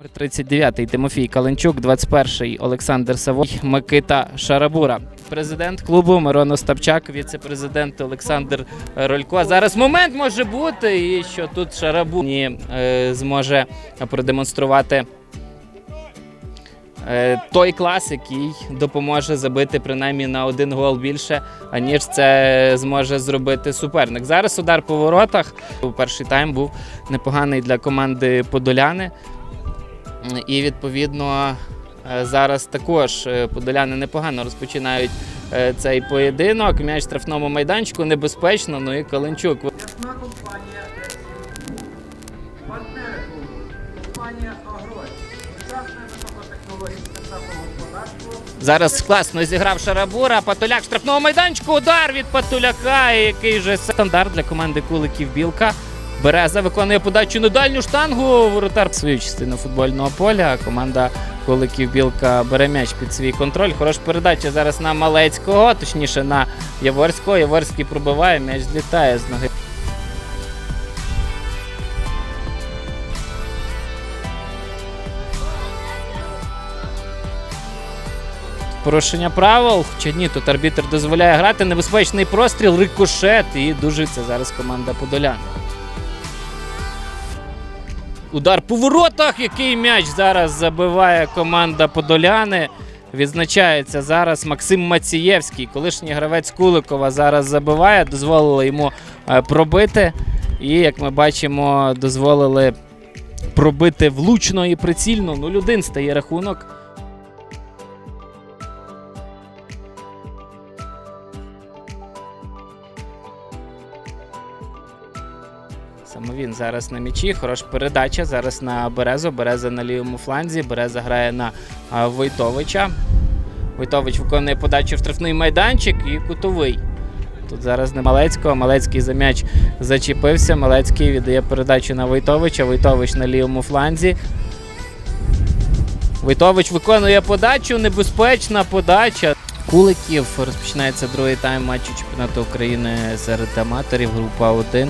Номер 39-й Тимофій Каленчук, 21-й Олександр Савой, Микита Шарабура. Президент клубу Мирон Остапчак, віце-президент Олександр Ролько. Зараз момент може бути, і що тут Шарабу ні, е, зможе продемонструвати е, той клас, який допоможе забити принаймні на один гол більше, аніж це зможе зробити суперник. Зараз удар по воротах. Перший тайм був непоганий для команди Подоляни. І відповідно е, зараз також е, подоляни непогано розпочинають е, цей поєдинок. М'яч в штрафному майданчику небезпечно. Ну і Каленчук. Компанія. Партнери. Компанія сапогосподарство. Зараз класно зіграв Шарабура. Патуляк в штрафному майданчику. Удар від Патуляка. Який же стандарт для команди Куликів Білка. Береза виконує подачу на дальню штангу. Воротар свою частину футбольного поля. Команда Куликів Білка бере м'яч під свій контроль. Хороша передача зараз на Малецького, точніше на Яворського. Яворський пробиває, м'яч злітає з ноги. Порушення правил. Чи ні, тут арбітр дозволяє грати. Небезпечний простріл, рикошет і дужиться зараз команда Подолян. Удар по воротах, який м'яч зараз забиває команда Подоляни. Відзначається зараз Максим Мацієвський, колишній гравець Куликова зараз забиває, дозволили йому е, пробити. І, як ми бачимо, дозволили пробити влучно і прицільно. 0-1 стає рахунок. Саме він зараз на м'ячі. Хороша передача. Зараз на Березу. Береза на лівому фланзі. Береза грає на Войтовича. Войтович виконує подачу в штрафний майданчик і кутовий. Тут зараз не Малецького. Малецький за м'яч зачепився. Малецький віддає передачу на Войтовича. Войтович на лівому фланзі. Войтович виконує подачу. Небезпечна подача. Куликів розпочинається другий тайм матчу чемпіонату України серед аматорів. Група 1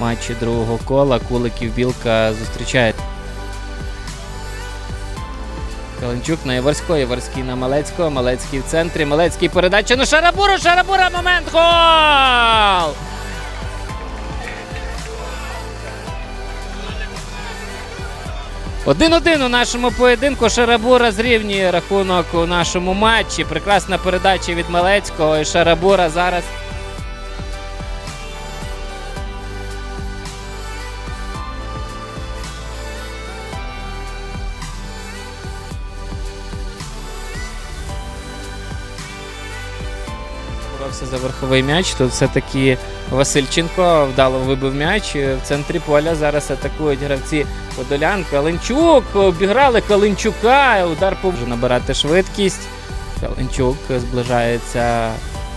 матчі другого кола. Куликів Білка зустрічає. Каленчук на Яворського, Яворський на Малецького, Малецький в центрі, Малецький передача на Шарабуру, Шарабура, момент, гол! Один-один у нашому поєдинку Шарабура зрівнює рахунок у нашому матчі. Прекрасна передача від Малецького і Шарабура зараз боровся за верховий м'яч. Тут все-таки Васильченко вдало вибив м'яч. В центрі поля зараз атакують гравці Подолян. Каленчук обіграли Каленчука. Удар по вже набирати швидкість. Каленчук зближається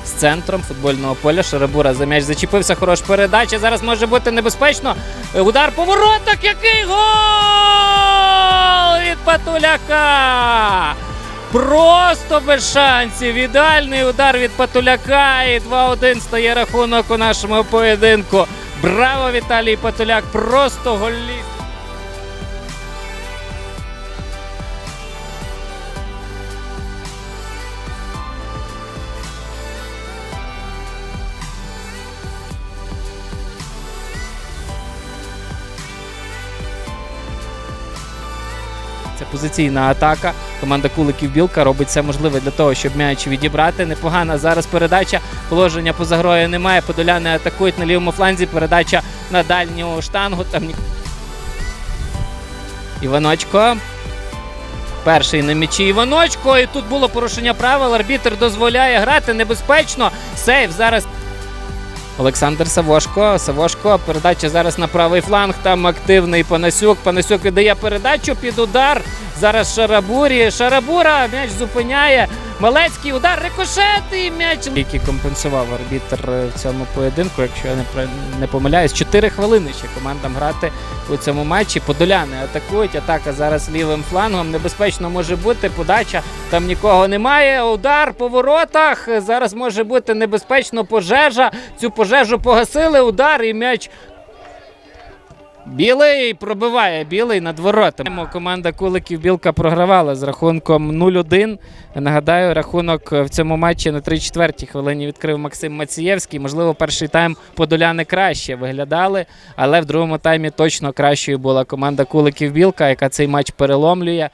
з центром футбольного поля. Шарабура за м'яч зачепився. Хороша передача. Зараз може бути небезпечно. Удар по воротах. Який гол від Патуляка! Просто без шансів. Ідеальний удар від Патуляка. І 2-1 стає рахунок у нашому поєдинку. Браво, Віталій Патуляк! Просто голліст. Це позиційна атака. Команда Куликів Білка робить все можливе для того, щоб м'яч відібрати. Непогана зараз передача. Положення поза грою немає. Подоляни атакують на лівому фланзі. Передача на дальню штангу. Там Іваночко. Перший на м'ячі Іваночко. І тут було порушення правил. Арбітр дозволяє грати небезпечно. Сейв зараз. Олександр Савошко. Савошко. Передача зараз на правий фланг. Там активний Панасюк. Панасюк віддає передачу під удар. Зараз Шарабурі. Шарабура. М'яч зупиняє. Малецький удар. Рикошет і м'яч. Який компенсував арбітр в цьому поєдинку, якщо я не, не помиляюсь. Чотири хвилини ще командам грати у цьому матчі. Подоляни атакують. Атака зараз лівим флангом. Небезпечно може бути. Подача. Там нікого немає. Удар по воротах. Зараз може бути небезпечно пожежа. Цю пожежу погасили. Удар і м'яч Білий пробиває білий над воротами. Команда Куликів Білка програвала з рахунком 0-1. Нагадаю, рахунок в цьому матчі на 3-4 хвилині відкрив Максим Мацієвський. Можливо, перший тайм подоляни краще виглядали, але в другому таймі точно кращою була команда Куликів Білка, яка цей матч переломлює.